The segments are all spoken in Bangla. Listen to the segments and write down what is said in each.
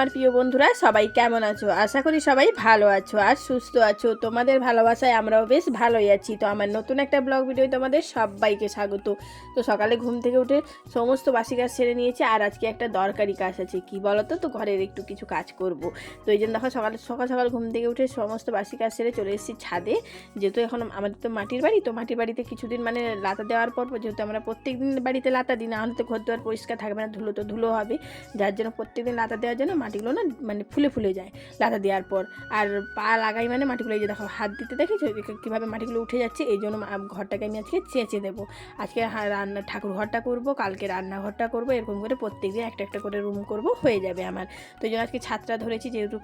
আমার প্রিয় বন্ধুরা, সবাই কেমন আছো? আশা করি সবাই ভালো আছো আর সুস্থ আছো। তোমাদের ভালোবাসায় আমরাও বেশ ভালোই আছি। তো আমার নতুন একটা ব্লগ ভিডিও তোমাদের সবাইকে স্বাগত। তো সকালে ঘুম থেকে উঠে সমস্ত বাসি কাজ সেরে নিয়েছি আর আজকে একটা দরকারি কাজ আছে। কি বলো তো তো ঘরের একটু কিছু কাজ করব। তো এই জন্য দেখো সকালে, সকাল সকাল ঘুম থেকে উঠে সমস্ত বাসি কাজ সেরে চলে এসেছি ছাদে। যেহেতু এখন আমাদের তো মাটির বাড়ি, তো মাটির বাড়িতে কিছুদিন মানে লাতা দেওয়ার পর যেহেতু আমরা প্রত্যেক দিন বাড়িতে লাতা দিই, না হলে তো ঘর দুয়ার পরিষ্কার থাকবে না, ধুলো তো ধুলো হবে। যার জন্য প্রত্যেকদিন লাতা দেওয়ার জন্য মাটিগুলো না মানে ফুলে ফুলে যায় লাতা দেওয়ার পর। আর পা লাগাই মানে মাটিগুলো এই যে দেখো, হাত দিতে দেখেছ? কীভাবে মাটিগুলো উঠে যাচ্ছে? এই জন্য ঘরটাকে আমি আজকে চেঁচে দেবো। আজকে রান্না, ঠাকুর ঘরটা করব, কালকে রান্নাঘরটা করব, এরকম করে প্রত্যেক দিন একটা একটা করে রুম করব, হয়ে যাবে আমার। তো এই জন্য আজকে ছাদটা ধরেছি, যেহেতু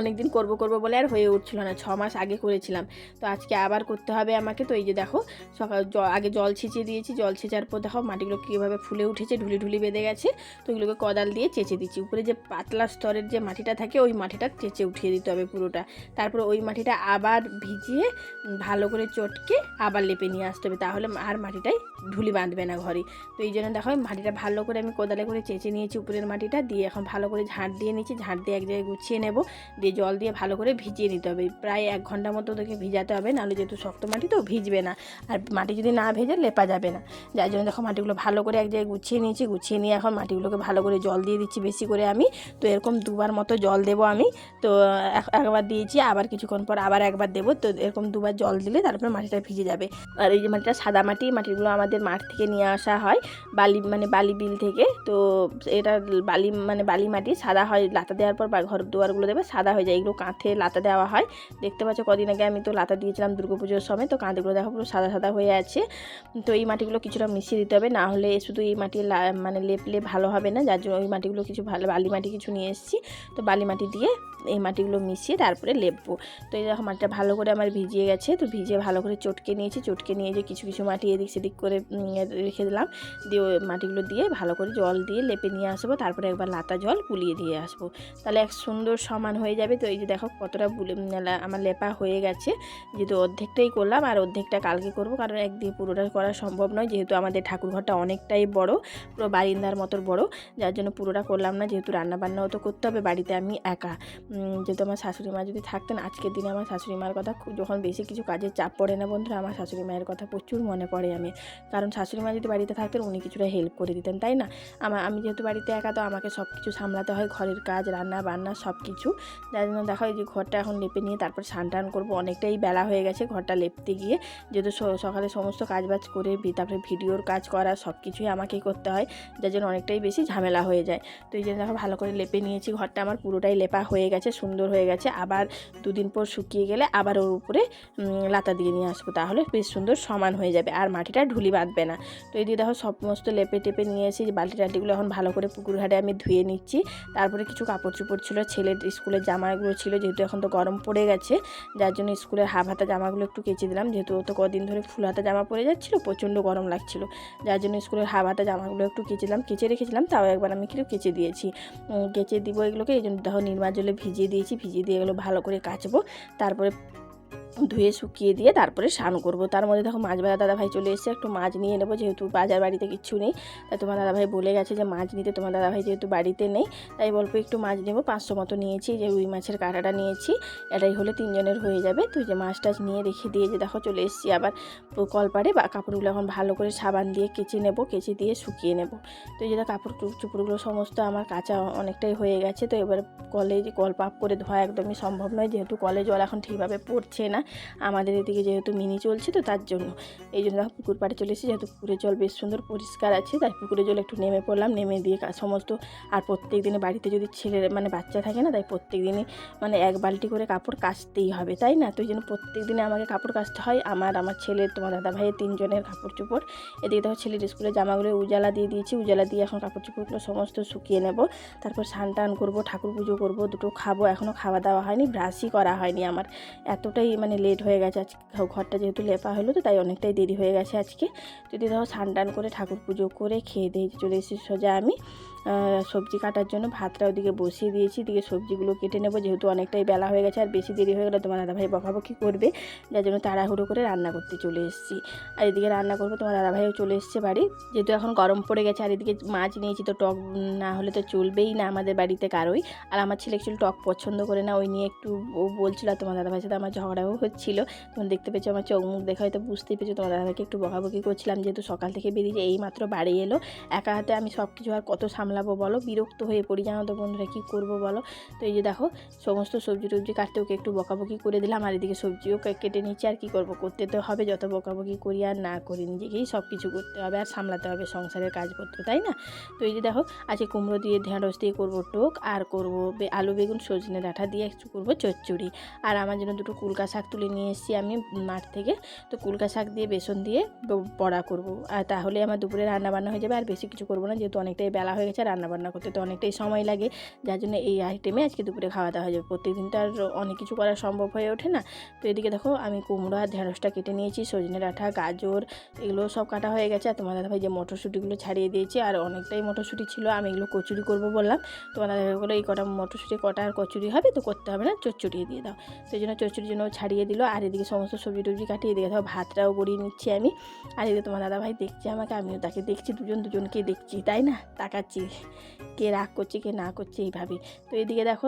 অনেক দিন করব করব বলে আর হয়ে উঠছিল না, ছ মাস আগে করেছিলাম। তো আজকে আবার করতে হবে আমাকে। তো এই যে দেখো, সকাল আগে জল ছেঁচে দিয়েছি, জল ছেঁচার পর দেখো মাটিগুলো কীভাবে ফুলে উঠেছে, ঢুলি ঢুলি বেঁধে গেছে। তো ওইগুলোকে কোদাল দিয়ে চেঁচে দিচ্ছি। উপরে যে পাতলা স্তরের যে মাটিটা থাকে, ওই মাটিটা চেঁচে উঠিয়ে দিতে হবে পুরোটা। তারপর ওই মাটিটা আবার ভিজিয়ে ভালো করে চটকে আবার লেপে নিয়ে আসতে হবে। তাহলে আর মাটিটাই ঢুলি বাঁধবে না ঘরে। তো এই জন্য দেখো মাটিটা ভালো করে আমি কোদালে করে চেঁচে নিয়েছি উপরের মাটিটা। দিয়ে এখন ভালো করে ঝাঁট দিয়ে নিয়েছি ঝাঁট দিয়ে এক জায়গায় গুছিয়ে নেব। দিয়ে জল দিয়ে ভালো করে ভিজিয়ে নিতে হবে। প্রায় এক ঘণ্টা মতো ওদেরকে ভিজাতে হবে, নাহলে যেহেতু শক্ত মাটি তো ভিজবে না। আর মাটি যদি না ভেজে লেপা যাবে না। যার জন্য দেখো মাটিগুলো ভালো করে এক জায়গায় গুছিয়ে নিয়েছি, গুছিয়ে নিয়ে এখন মাটিগুলোকে ভালো করে জল দিয়ে দিচ্ছি বেশি করে আমি। তো এরকম দুবার মতো জল দেবো আমি। তো এক- একবার দিয়েছি, আবার কিছুক্ষণ পর আবার একবার দেবো। তো এরকম দুবার জল দিলে তারপরে মাটিটা ভিজে যাবে। আর এই যে মাটিটা সাদা মাটি, মাটিগুলো আমাদের মাঠ থেকে নিয়ে আসা হয়, বালি মানে বালি বিল থেকে। তো এটা বালি মানে বালি মাটি সাদা হয়, লাতা দেওয়ার পর ঘর দুয়ারগুলো দেবে, সাদা হয়ে যায়, এগুলো কাঁথে লাতা দেওয়া হয়। দেখতে পাচ্ছ কদিন আগে আমি তো লাতা দিয়েছিলাম দুর্গাপুজোর সময়, তো কাঁধগুলো দেখো পুরো সাদা সাদা হয়ে আছে। তো এই মাটিগুলো কিছুটা মিশিয়ে দিতে হবে, না হলে শুধু এই মাটি মানে লেপলে ভালো হবে না, যার জন্য ওই মাটিগুলো কিছু ভালো, বালি মাটি কিছু নিয়ে এসেছি। তো বালি মাটি দিয়ে এই মাটিগুলো মিশিয়ে তারপরে লেপবো। তো এই দেখো মাটিটা ভালো করে আমার ভিজিয়ে গেছে, তো ভিজিয়ে ভালো করে চটকে নিয়েছি, চটকে নিয়ে যে কিছু কিছু মাটি এদিক সেদিক করে রেখে দিলাম। দিয়ে মাটিগুলো দিয়ে ভালো করে জল দিয়ে লেপে নিয়ে আসব, তারপরে একবার লাতা জল বুলিয়ে দিয়ে আসব। তাহলে এক সুন্দর সমান হয়ে যাবে। তো এই যে দেখো কতটা বুলে আমার লেপা হয়ে গেছে। যেহেতু অর্ধেকটাই করলাম আর অর্ধেকটা কালকে করব, কারণ একদিকে পুরোটা করা সম্ভব নয়। যেহেতু আমাদের ঠাকুর ঘরটা অনেকটাই বড়, পুরো বারিন্দার মতো বড়, যার জন্য পুরোটা করলাম না। যেহেতু রান্না বান্নাও তো করতে হবে, বাড়িতে আমি একা। যেহেতু আমার শাশুড়ি মা যদি থাকতেন, আজকের দিনে আমার শাশুড়ি মার কথা যখন বেশি কিছু কাজের চাপ পড়ে না বন্ধুরা, আমার শাশুড়ি মায়ের কথা প্রচুর মনে পড়ে আমি। কারণ শাশুড়ি মা যদি বাড়িতে থাকতেন, উনি কিছুটা হেল্প করে দিতেন, তাই না? আমার আমি যেহেতু বাড়িতে একা, তো আমাকে সব কিছু সামলাতে হয়। ঘরের কাজ রান্না বান্না সব কিছু যার জন্য দেখো এই যে ঘরটা এখন লেপে নিয়ে তারপর টান করব। অনেকটাই বেলা হয়ে গেছে, ঘরটা লেপতে গিয়ে যেহেতু সকালে সমস্ত কাজ বাজ করে তারপরে ভিডিওর কাজ করা সব কিছুই আমাকেই করতে হয়, যার জন্য অনেকটাই বেশি ঝামেলা হয়ে যায়। তো এই জন্য দেখো ভালো করে লেপে নিয়েছি, ঘরটা আমার পুরোটাই লেপা হয়ে গেছে, সুন্দর হয়ে গেছে। আবার দুদিন পর শুকিয়ে গেলে আবার ওর উপরে লাতা দিয়ে নিয়ে আসব, তাহলে বেশ সুন্দর সমান হয়ে যাবে, আর মাটিটা ঢুলি বাঁধবে না। তো এই দিয়ে দেখো সমস্ত লেপে টেপে নিয়ে এসে যে বালতি টালতিগুলো এখন ভালো করে পুকুর ঘাটে আমি ধুয়ে নিচ্ছি। তারপরে কিছু কাপড় চোপড় ছিল, ছেলের স্কুলের জামাগুলো ছিল, যেহেতু এখন তো গরম পড়ে গেছে, যার জন্য স্কুলের হাফ হাতা জামাগুলো একটু কেচে দিলাম। যেহেতু ও তো কদিন ধরে ফুল হাতা জামা পরে যাচ্ছিল, প্রচণ্ড গরম লাগছিল। যার জন্য স্কুলের হাফ হাতা জামাগুলো একটু কেচে দিলাম, কেচে রেখেছিলাম, তাও একবার আমি কিন্তু কেচে দিয়েছি। কেচে দিব এগুলোকে, এই জন্য দেখো নির্মা জলে ভিজিয়ে দিয়েছি, ভিজিয়ে দিয়ে এগুলো ভালো করে কাচবো। তারপরে ধুয়ে শুকিয়ে দিয়ে তারপরে স্নান করব। তার মধ্যে দেখো মাছ ভাজা দাদাভাই চলে এসেছে, একটু মাছ নিয়ে নেব যেহেতু বাজার বাড়িতে কিচ্ছু নেই। তাই তোমার দাদাভাই বলে গেছে যে মাছ নিতে, তোমার দাদাভাই যেহেতু বাড়িতে নেই, তাই বলব একটু মাছ নেব। পাঁচশো মতো নিয়েছি, যে রুই মাছের কাঁটাটা নিয়েছি, এটাই হলে তিনজনের হয়ে যাবে। তুই যে মাছ টাছ নিয়ে রেখে দিয়ে যে দেখো চলে এসেছি আবার কলপাড়ে। বা কাপড়গুলো এখন ভালো করে সাবান দিয়ে কেচে নেব, কেচে দিয়ে শুকিয়ে নেব। তো এই যে কাপড় চুপ- চুপড়গুলো সমস্ত আমার কাঁচা অনেকটাই হয়ে গেছে। তো এবার কলে কল পাপ করে ধোয়া একদমই সম্ভব নয়। যেহেতু কলে জল এখন ঠিকভাবে পড়ছে না। আমাদের এদিকে যেহেতু মিনি চলছে তো তার জন্য। এই জন্য দেখো পুকুর পাড়ে চলে এসেছি, যেহেতু পুকুরের জল বেশ সুন্দর পরিষ্কার আছে, তাই পুকুরের জল একটু নেমে পড়লাম, নেমে দিয়ে সমস্ত আর প্রত্যেক দিনে বাড়িতে যদি ছেলে মানে বাচ্চা থাকে না, তাই প্রত্যেক দিনই মানে এক বালতি করে কাপড় কাচতেই হবে, তাই না? তো এই জন্য প্রত্যেক দিনে আমাকে কাপড় কাচতে হয়, আমার আমার ছেলে, তোমার দাদা ভাইয়ের তিনজনের কাপড় চোপড়। এদিকে দেখো ছেলের স্কুলের জামাগুলো উজালা দিয়ে দিয়েছি, উজালা দিয়ে এখন কাপড় চোপড়গুলো সমস্ত শুকিয়ে নেব। তারপর স্নান টান করব, ঠাকুর পুজো করব, দুটো খাব এখনও খাওয়া দাওয়া হয়নি, ব্রাশই করা হয়নি আমার। এতটাই মানে লেট হয়ে গেছে। আজকে ঘরটা যেহেতু লেপা হলো তো, তাই অনেকটাই দেরি হয়ে গেছে আজকে। যদি ধরো স্নান টান করে ঠাকুর পুজো করে খেয়ে দিয়ে চলে এসেছি সোজা আমি। সবজি কাটার জন্য ভাতটা ওদিকে বসিয়ে দিয়েছি। দিকে সবজিগুলো কেটে নেব, যেহেতু অনেকটাই বেলা হয়ে গেছে, আর বেশি দেরি হয়ে গেলে তোমার দাদাভাই বকাবকি করবে, যার জন্য তাড়াহুড়ো করে রান্না করতে চলে এসেছি। আর এদিকে রান্না করব, তোমার দাদাভাইও চলে এসছে বাড়ি। যেহেতু এখন গরম পড়ে গেছে, আর এদিকে মাছ নিয়েছি, তো টক না হলে তো চলবেই না আমাদের বাড়িতে কারোই। আর আমার ছেলে একচুয়ালি টক পছন্দ করে না, ওই নিয়ে একটু ও বলছিল তোমার দাদাভাইয়ের সাথে আমার ঝগড়াও হচ্ছিল। তুমি দেখতে পেয়েছ আমার চোখ মুখ দেখা হয়তো বুঝতেই পেরেছ তোমার দাদাভাইকে একটু বকাবকি করছিলাম, যেহেতু সকাল থেকে বেরিয়ে এই মাত্র বাড়ি এলো। একা হাতে আমি সব কিছু আর কত সামলাবো বলো, বিরক্ত হয়ে পড়ি, জানো তো বন্ধুরা কী করব বলো? তো এই যে দেখো, সমস্ত সবজি টবজি কাটতে ওকে একটু বকাবকি করে দিলাম, আর এদিকে সবজিও কেটে নিচ্ছি, আর কী করব? করতে তো হবে, যত বকাবকি করি আর না করি, নিজেকেই সব কিছু করতে হবে, আর সামলাতে হবে সংসারের কাজপত্র, তাই না? তো এই যে দেখো, আজকে কুমড়ো দিয়ে ঢেঁড়স দিয়ে করব টোক, আর করব আলু, বেগুন, সজনে ডাঁটা দিয়ে একটু করব চচ্চড়ি। আর আমার জন্য দুটো কুলকা শাক তুলে নিয়ে এসেছি আমি মাঠ থেকে, তো কুলকা শাক দিয়ে বেসন দিয়ে বড়া করব। আর তাহলে আমার দুপুরে রান্না বান্না হয়ে যাবে, আর বেশি কিছু করব না, যেহেতু অনেকটাই বেলা হয়ে গেছে রান্না বান্না করতে তো অনেকটাই সময় লাগে। যার জন্য এই আইটেমে আজকে দুপুরে খাওয়া দাওয়া যাবে। প্রত্যেকদিন তো আর অনেক কিছু করা সম্ভব হয়ে ওঠে না। তো এদিকে দেখো, আমি কুমড়ো আর ঢেঁড়সটা কেটে নিয়েছি, সজনে ডাঁটা, গাজর, এগুলো সব কাটা হয়ে গেছে। আর তোমার দাদাভাই যে মটরশুঁটিগুলো ছাড়িয়ে দিয়েছি, আর অনেকটাই মটরশুঁটি ছিল, আমি এগুলো কচুরি করব বললাম। তোমার দাদাভাই বলে এই কটা মটরশুঁটি, কটা আর কচুরি হবে? তো করতে হবে না, চচ্চড়িয়ে দিয়ে দাও। এই জন্য চচ্চড়ির জন্য ছাড়িয়ে দিল। আর এদিকে সমস্ত সবজি টবজি কাটিয়ে এদিকে ধরো ভাতটাও গড়িয়ে নিচ্ছি আমি। আর এদিকে তোমার দাদাভাই দেখছে আমাকে, আমিও তাকে দেখছি, দুজন দুজনকে দেখছি, তাই না? তাকাচ্ছি। কে রাগ করছে, কে না করছে এইভাবে। তো এদিকে দেখো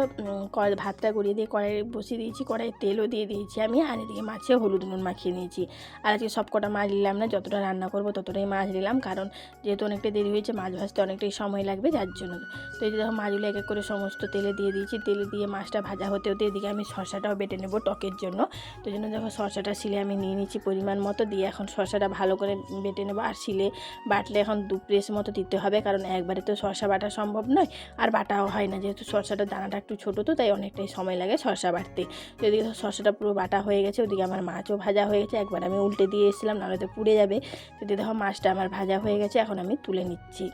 ভাতটা গড়িয়ে দিয়ে কড়াই বসিয়ে দিয়েছি কড়াই তেলও দিয়ে দিয়েছি আমি, আর এদিকে মাছে হলুদ নুন মাখিয়ে নিয়েছি। আর আজকে সব কটা মাছ নিলাম না, যতটা রান্না করব ততটাই মাছ নিলাম, কারণ যেহেতু অনেকটা দেরি হয়েছে, মাছ ভাজতে অনেকটাই সময় লাগবে, যার জন্য। তো এই যে দেখো, মাছগুলো এক এক করে সমস্ত তেলে দিয়ে দিয়েছি, তেলে দিয়ে মাছটা ভাজা হতে হতে এদিকে আমি শসাটাও বেটে নেব টকের জন্য। তো জন্য দেখো শসাটা শিলে আমি নিয়ে নিচ্ছি পরিমাণ মতো, দিয়ে এখন শসাটা ভালো করে বেটে নেব, আর শিলে বাটলে এখন দু প্রেস মতো দিতে হবে, কারণ একবারে তো শসা বাটা সম্ভব নয়। আর বাটাও হয় না, যেহেতু শসাটার দানাটা একটু ছোটো তো, তাই অনেকটাই সময় লাগে শসা বাটতে। যদি শসাটা পুরো বাটা হয়ে গেছে, ওদিকে আমার মাছও ভাজা হয়ে গেছে, একবার আমি উল্টে দিয়ে এসেছিলাম, নাহলে তো পুড়ে যাবে। যদি দেখো মাছটা আমার ভাজা হয়ে গেছে, এখন আমি তুলে নিচ্ছি।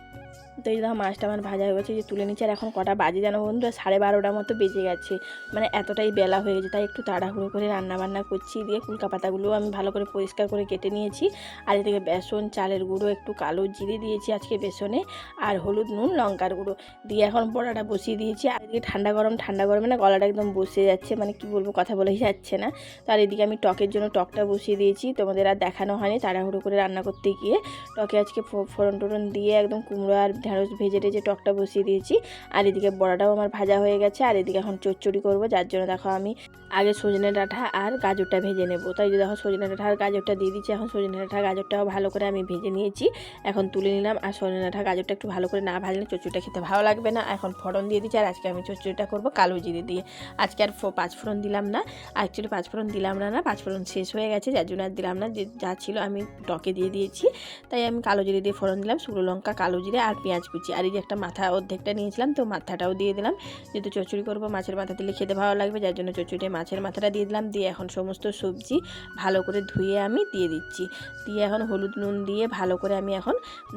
তো এই দেখো মাছটা আমার ভাজা হয়ে গেছে যে তুলে নিচ্ছি। আর এখন কটা বাজে জানো বন্ধুরা সাড়ে বারোটার মতো বেজে গেছে। মানে এতটাই বেলা হয়ে গেছে, তাই একটু তাড়াহুড়ো করে রান্না বান্না করছি দিয়ে কুলকা পাতাগুলোও আমি ভালো করে পরিষ্কার করে কেটে নিয়েছি। আর এদিকে বেসন, চালের গুঁড়ো, একটু কালো জিরে দিয়েছি আজকে বেসনে, আর হলুদ, নুন, লঙ্কার গুঁড়ো। দিয়ে এখন বড়াটা বসিয়ে দিয়েছি। আর এদিকে ঠান্ডা গরম, ঠান্ডা গরমে না গলাটা একদম বসে যাচ্ছে মানে কি বলব, কথা বলেই যাচ্ছে না। তার এদিকে আমি টকের জন্য টকটা বসিয়ে দিয়েছি, তোমাদের আর দেখানো হয়নি, তাড়াহুড়ো করে রান্না করতে গিয়ে। টকে আজকে ফোড়ন টোড়ন দিয়ে একদম কুমড়ো আর ঢেঁড়স ভেজে টেজে টকটা বসিয়ে দিয়েছি। আর এদিকে বড়াটাও আমার ভাজা হয়ে গেছে, আর এদিকে এখন চচ্চড়ি করব, যার জন্য দেখো আমি আগে সজনে ডাঁটা আর গাজরটা ভেজে নেব। তাই যে দেখো সজনে ডাঁটা আর গাজরটা দিয়ে দিচ্ছি, এখন সজনে ডাঁটা গাজরটাও ভালো করে আমি ভেজে নিয়েছি। এখন তুলে নিলাম, আর সজনে ডাঁটা গাজরটা একটু ভালো করে না ভাজলে চচ্চড়িটা খেতে ভালো লাগবে না। এখন ফোড়ন দিয়ে দিচ্ছি, আর আজকে আমি চচ্চড়িটা করব কালো জিরে দিয়ে। আজকে আর ফো- পাঁচ ফোড়ন দিলাম না অ্যাকচুয়ালি পাঁচ ফোড়ন দিলাম না না, পাঁচ ফোড়ন শেষ হয়ে গেছে, যার জন্য আর দিলাম না, যে যা ছিল আমি টকে দিয়ে দিয়েছি। তাই আমি কালো জিরে দিয়ে ফোড়ন দিলাম, শুকনো লঙ্কা, কালো জিরে আর পেঁয়াজ কুচি। আর এই যে একটা মাথা অর্ধেকটা নিয়েছিলাম, তো মাথাটাও দিয়ে দিলাম। যেহেতু চচ্চড়ি করব, মাছের মাথা দিলে খেতে ভালো লাগবে, যার জন্য চচ্চড়িতে মাছের মাথাটা দিয়ে দিলাম। দিয়ে এখন সমস্ত সবজি ভালো করে ধুয়ে আমি দিয়ে দিচ্ছি। দিয়ে এখন হলুদ নুন দিয়ে ভালো করে আমি এখন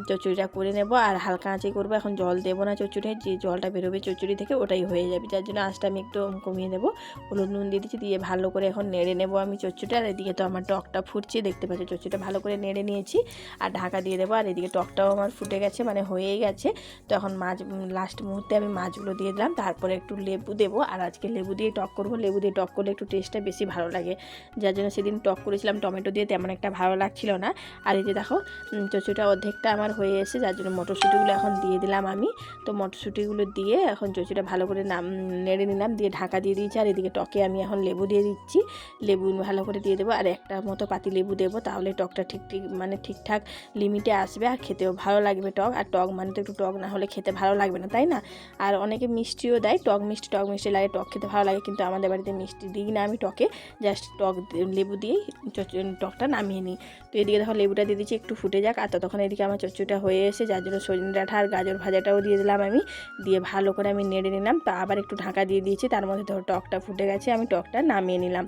চচ্চড়িটা করে নেব। আর হালকা আঁচে করব, এখন জল দেবো না চচ্চড়ি যে জলটা বেরোবে চচ্চড়ি থেকে ওটাই হয়ে যাবে। যার জন্য আঁচটা আমি একটু কমিয়ে দেবো। হলুদ নুন দিয়ে দিচ্ছি, দিয়ে ভালো করে এখন নেড়ে নেব আমি চচ্চড়িটা। আর এদিকে তো আমার টকটা ফুটছে, দেখতে পাচ্ছি চচ্চড়িটা ভালো করে নেড়ে নিয়েছি। আর ঢাকা দিয়ে দেবো, আর এদিকে টকটাও আমার ফুটে গেছে মানে হয়েই গেছে। তো এখন মাছ লাস্ট মুহূর্তে আমি মাছগুলো দিয়ে দিলাম। তারপরে একটু লেবু দেবো। আর আজকে লেবু দিয়ে টক করব। লেবু দিয়ে টক করলে একটু টেস্টটা বেশি ভালো লাগে। যার জন্য সেদিন টক করেছিলাম। টমেটো দিয়ে তেমন একটা ভালো লাগছিল না। আর এই যে দেখো চচুটা অর্ধেকটা আমার হয়ে এসে যার জন্য মটরশুঁটিগুলো এখন দিয়ে দিলাম আমি। তো মটরশুঁটিগুলো দিয়ে এখন চচুটা ভালো করে নাম, নেড়ে নিলাম। দিয়ে ঢাকা দিয়ে দিয়েছি। আর এদিকে টকে আমি এখন লেবু দিয়ে দিচ্ছি। লেবু ভালো করে দিয়ে দেবো। আর একটা মতো পাতি লেবু দেবো। তাহলে টকটা ঠিক ঠিক মানে ঠিকঠাক লিমিটে আসবে। আর খেতেও ভালো লাগবে টক। আর টক মানে তো একটু টক না হলে খেতে ভালো লাগবে না, তাই না? আর অনেকে মিষ্টিও দেয়, টক মিষ্টি টক মিষ্টি লাগে, টক খেতে ভালো লাগে, কিন্তু আমাদের বাড়িতে মিষ্টি দিই না আমি টকে জাস্ট টক লেবু দিয়েই টকটা নামিয়ে নিই। তো এদিকে দেখো লেবুটা দিয়ে দিচ্ছি একটু ফুটে যাক, আর ততক্ষণ এদিকে আমার চচ্চড়িটা হয়ে এসে যার জন্য সজনে ডাঁটা আর গাজর ভাজাটাও দিয়ে দিলাম আমি, দিয়ে ভালো করে আমি নেড়ে নিলাম, তা আবার একটু ঢাকা দিয়ে দিয়েছি, তার মধ্যে ধরো টকটা ফুটে গেছে, আমি টকটা নামিয়ে নিলাম।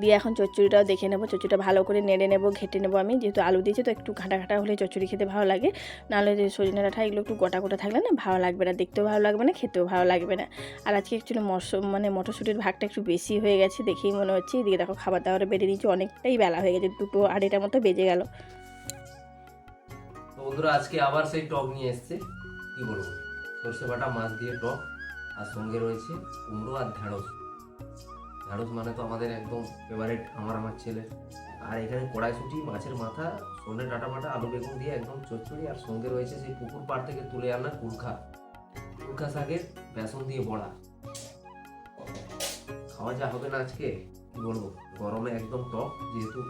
দিয়ে এখন চচ্চড়িটাও দেখে নেব। চচ্চড়িটা ভালো করে নেড়ে নেব, ঘেটে নেব আমি। যেহেতু আলু দিয়েছি, তো একটু ঘাটা ঘাটা হলে চচ্চড়ি খেতে ভালো লাগে। নাহলে যে সজনে ডাঁটা এগুলো একটু গোটা গোটা থাকলে না ভালো লাগবে না, দেখতেও ভালো লাগবে না, খেতেও ভালো লাগবে না। আর আজকে অ্যাকচুয়ালি মশ মানে মটরশুঁটির ভাগটা একটু বেশি হয়ে গেছে দেখেই মনে হচ্ছে। এদিকে দেখো খাবার দাবার বেড়ে নিয়েছি, অনেকটাই বেলা হয়ে গেছে, দুটো আড়াইটার মতো বেজে গেল। বন্ধুরা, আজকে আবার সেই টক নিয়ে এসছে। কি বলব? সর্ষে বাটা, মাছ দিয়ে টক, আর সঙ্গে রয়েছে কুমড়ো আর ঢ্যাঁড়স ঢ্যাঁড়স মানে তো আমাদের একদম ফেভারিট আমার আমার ছেলে। আর এখানে কড়াইশুটি, মাছের মাথা, সন্ধ্যে ডাটা মাটা, আলু বেগুন দিয়ে একদম চচ্চড়ি, আর সঙ্গে রয়েছে সেই পুকুর পাড় থেকে তুলে আনা কুলখা কুলখা শাকের বেসন দিয়ে বড়া। খাওয়া যা হবে না আজকে, কি বলব? গরমে একদম টক যেহেতু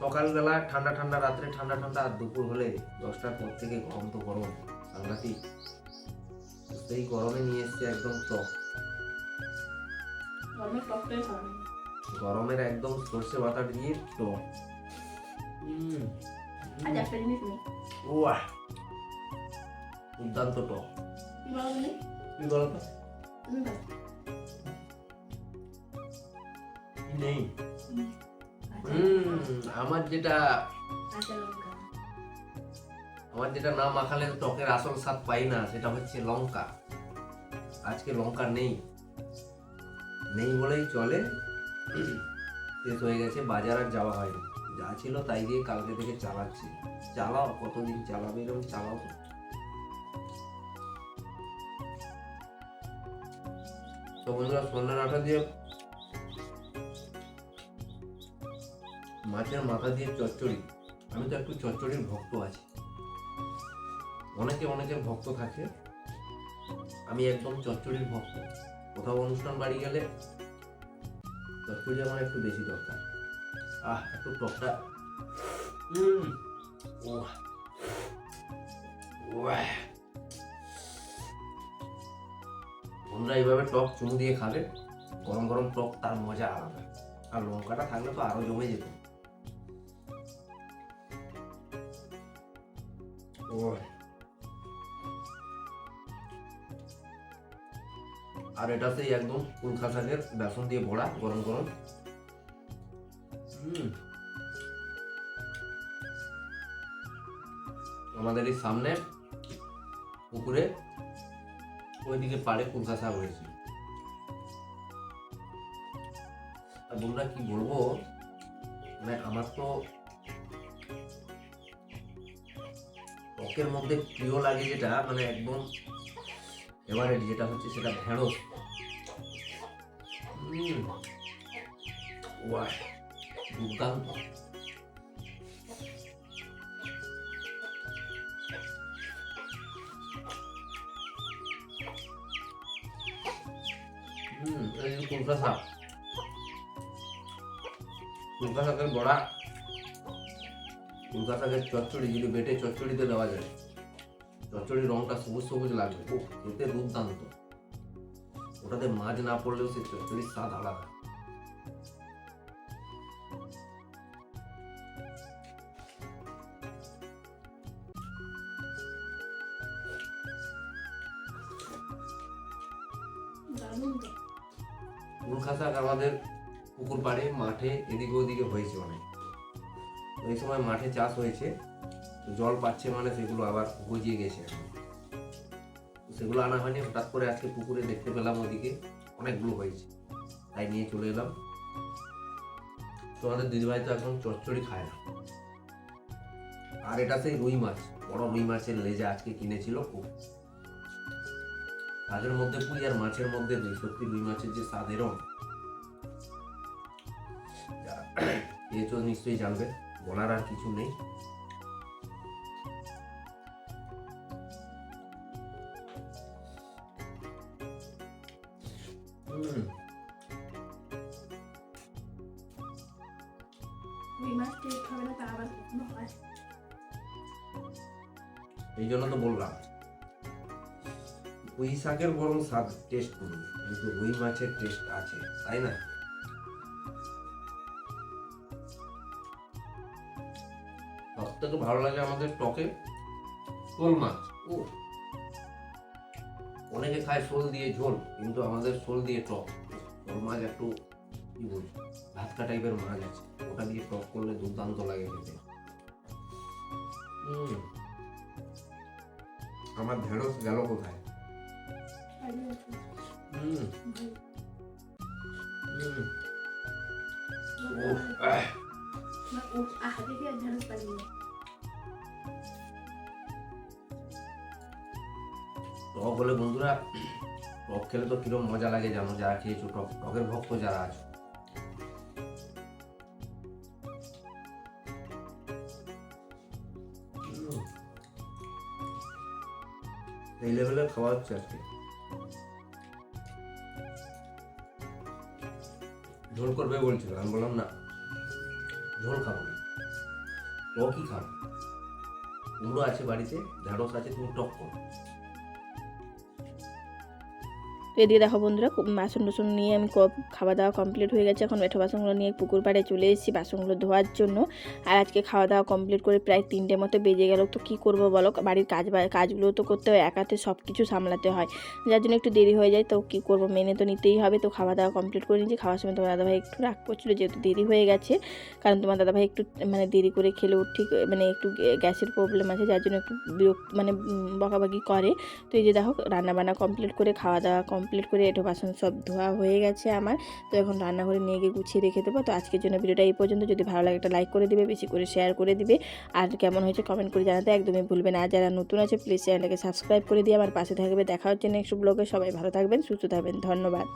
সকালবেলা ঠান্ডা ঠান্ডা, রাত্রে ঠান্ডা ঠান্ডা, আর দুপুর হলে দশটার পর থেকে গরম তো গরম, সাংঘাতিক। সেই গরমে নিয়ে এসছে একদম টক গরমের টকটাই খাওয়া গরমের একদম সর্ষে বাটা দিয়ে উম, আজ একটা জিনিস নেই। উয়াহ, দুর্দান্ত টক। কি বলো তুমি? কি বলতো নেই আচ্ছা, আমার যেটা আমার যেটা না মাখালে টকের আসল স্বাদ পাই না সেটা হচ্ছে লঙ্কা। আজকে লঙ্কা নেই। নেই বলেই চলে। শেষ হয়ে গেছে, বাজার আর যাওয়া হয়নি। যা ছিল তাই দিয়ে কালকে থেকে চালাচ্ছি। চালাও, কতদিন চালাবে এরকম চালাও তো। সন্ধ্যা নাটা দিয়ে মাছের মাথা দিয়ে চচ্চড়ি। আমি তো একটু চচ্চড়ির ভক্ত আছি। অনেকে অনেকের ভক্ত থাকে। আমি একদম চচ্চড়ির ভক্ত। কোথাও অনুষ্ঠান বাড়ি গেলে চচ্চড়ি আমার একটু বেশি দরকার। আহ, একটু টকটা। ওয়াহ। এইভাবে টক চুমু দিয়ে খাবে। গরম গরম টক, তার মজা আলাদা। আর লঙ্কাটা থাকলে তো আরও জমে যেত। ওহ আর এটা সেই একদম কুলখা শাকের বেসন দিয়ে ভরা, গরম গরম। আমাদের এই সামনে পুকুরে ওইদিকে পাড়ে কুলখা শাক হয়েছে। আর বন্ধুরা কি বলব মানে আমার তো টকের মধ্যে প্রিয় লাগে যেটা মানে একদম ফেভারিট যেটা হচ্ছে সেটা ঢেঁড়স। উম, ওয়াহ, দুর্দান্ত হুম এই যে কুলকা শাক কুলকা শাকের বড়া কুলকা শাকের চচ্চড়ি যদি বেটে চচ্চড়িতে দেওয়া যায় চচ্চড়ির রংটা সবুজ সবুজ লাগবে ও খেতে দুর্দান্ত ওটাতে মাছ না পড়লেও সে চচ্চড়ির স্বাদ আলাদা। আমাদের পুকুর পাড়ে, মাঠে এদিকে ওদিকে হয়েছে অনেক। ওই সময় মাঠে চাষ হয়েছে জল পাচ্ছে মানে সেগুলো আবার গজিয়ে গেছে এখন। সেগুলো আনা হয়নি। হঠাৎ করে আজকে পুকুরে দেখতে পেলাম ওদিকে অনেকগুলো হয়েছে। তাই নিয়ে চলে এলাম। তো আমাদের দিদিভাই তো একদম চচ্চড়ি খায় না। আর এটা সেই রুই মাছ, বড় রুই মাছের লেজা আজকে কিনেছিল খুব শাকের মধ্যে পুরি আর মাছের মধ্যে দুই সত্যি রুই মাছের যে স্বাদ খেয়েছো নিশ্চয়ই জানবে। বলার আর কিছু নেই। শাকের বরং স্বাদ টেস্ট করুন। কিন্তু রুই মাছের টেস্ট আছে, তাই না? সব থেকে ভালো লাগে আমাদের টকে শোল মাছ। ও অনেকে খায় শোল দিয়ে ঝোল, কিন্তু আমাদের শোল দিয়ে টক। শোল মাছ একটু, কি বলব ভাতকা টাইপের মাছ আছে, ওটা দিয়ে টক করলে দুর্দান্ত লাগে খেতে। আমার ঢেঁড়স গেল কোথায়? টক হলে বন্ধুরা, টক খেলে তো কিরম মজা লাগে জানো, যারা খেয়েছো টক, টকের ভক্ত যারা আছো। এই লেভেলের খাওয়া হচ্ছে আজকে। ঝোল করবে বলছিল, আমি বললাম, না, ঝোল খাব না। টকই খাব? কুমড়ো আছে বাড়িতে ঢেঁড়স আছে, তুমি টক করো। এদিকে দেখো বন্ধুরা বাসন টাসন নিয়ে আমি খাওয়া দাওয়া কমপ্লিট হয়ে গেছে। এখন মেঠো বাসনগুলো নিয়ে পুকুর পাড়ে চলে এসেছি বাসনগুলো ধোয়ার জন্য। আর আজকে খাওয়া দাওয়া কমপ্লিট করে প্রায় তিনটে মতো বেজে গেল। তো কি করব বলো? বাড়ির কাজ কাজগুলো তো করতে হয়, একাতে সব কিছু সামলাতে হয়। যার জন্য একটু দেরি হয়ে যায়। তো কি করব? মেনে তো নিতেই হবে। তো খাওয়া দাওয়া কমপ্লিট করে নিয়েছি। খাওয়ার সময় তোমার দাদাভাই একটু রাগ করছিল যেহেতু দেরি হয়ে গেছে। কারণ তোমার দাদাভাই একটু মানে দেরি করে খেলেও ঠিক মানে একটু গ্যা- গ্যাসের প্রবলেম আছে, যার জন্য একটু বিরক্ত মানে বকাবকি করে। তো এই যে দেখো রান্না বান্না কমপ্লিট করে খাওয়া দাওয়া কমপ্লিট করে এটো বাসন সব ধোয়া হয়ে গেছে আমার। তো এখন রান্নাঘরে নিয়ে গিয়ে গুছিয়ে রেখে দেবো। তো আজকের জন্য ভিডিওটা এই পর্যন্ত। যদি ভালো লাগে একটা লাইক করে দিবে, বেশি করে শেয়ার করে দিবে। আর কেমন হয়েছে কমেন্ট করে জানাতে একদমই ভুলবে না। আর যারা নতুন আছে প্লিজ চ্যানেলটাকে সাবস্ক্রাইব করে দিয়ে আমার পাশে থাকবে। দেখা হচ্ছে নেক্সট ব্লগে সবাই ভালো থাকবেন, সুস্থ থাকবেন। ধন্যবাদ।